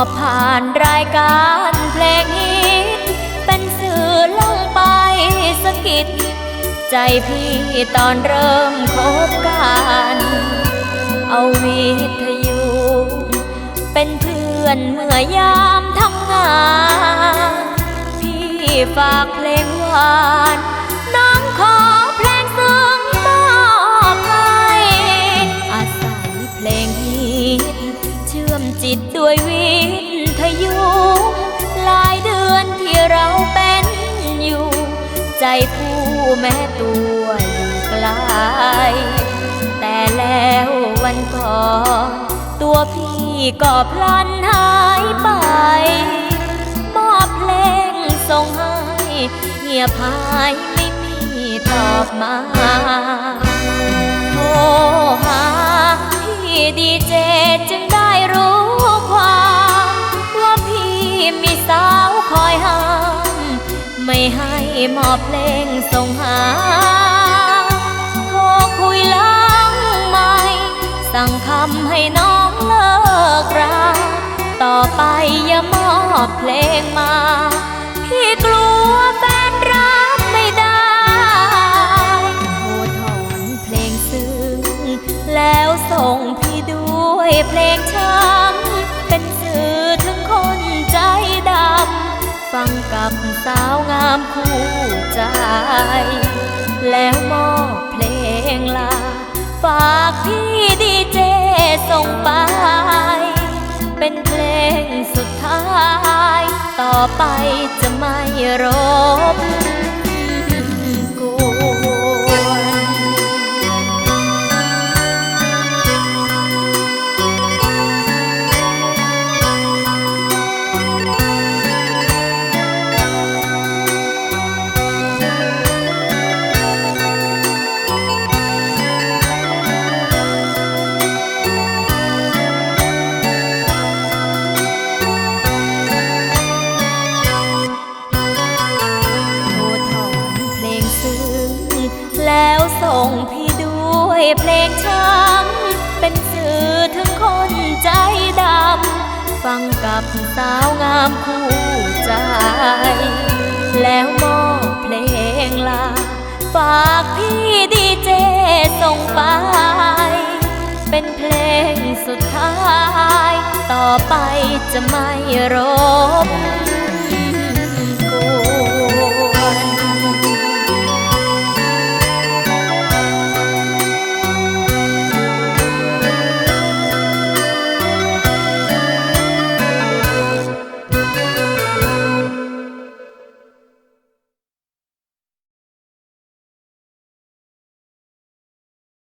อบผ่านรายการเพลงฮิตเป็นสื่อลงไปสะกิดใจพี่ตอนเริ่มคบกัน เอาวิทยุเป็นเพื่อนเมื่อยามทำงาน พี่ฝากเพลงหวาน จิตด้วยวิทยุหลายเดือนที่เราเป็นอยู่ ใจผู้แม่ตัวอยู่ไกลแต่แล้ววันก่อนตัวพี่ก็พลันหายไป มอบเพลงส่งให้เงียบหายไม่มีตอบมาโทรหาพี่ดีเจ ไม่ให้มอบเพลงส่งหา โทรคุยล้างไม่สั่งคำให้น้องเลิกราต่อไปอย่ามอบเพลงมา พี่กลัวแฟนรับไม่ได้โทรถอนเพลงซึ้งแล้วส่งพี่ด้วยเพลงช้ำาวามคู่ใจ แล้วมอบเพลงลา ฝากพี่ดีเจส่งไป เป็นเพลงสุดท้าย ต่อไปจะไม่รบ เพลงช้ำเป็นสื่อถึงคนใจดำ ฟังกับสาวงามคู่ใจ แล้วมอบเพลงลา ฝากพี่ดีเจส่งไปเป็นเพลงสุดท้าย ต่อไปจะไม่รบ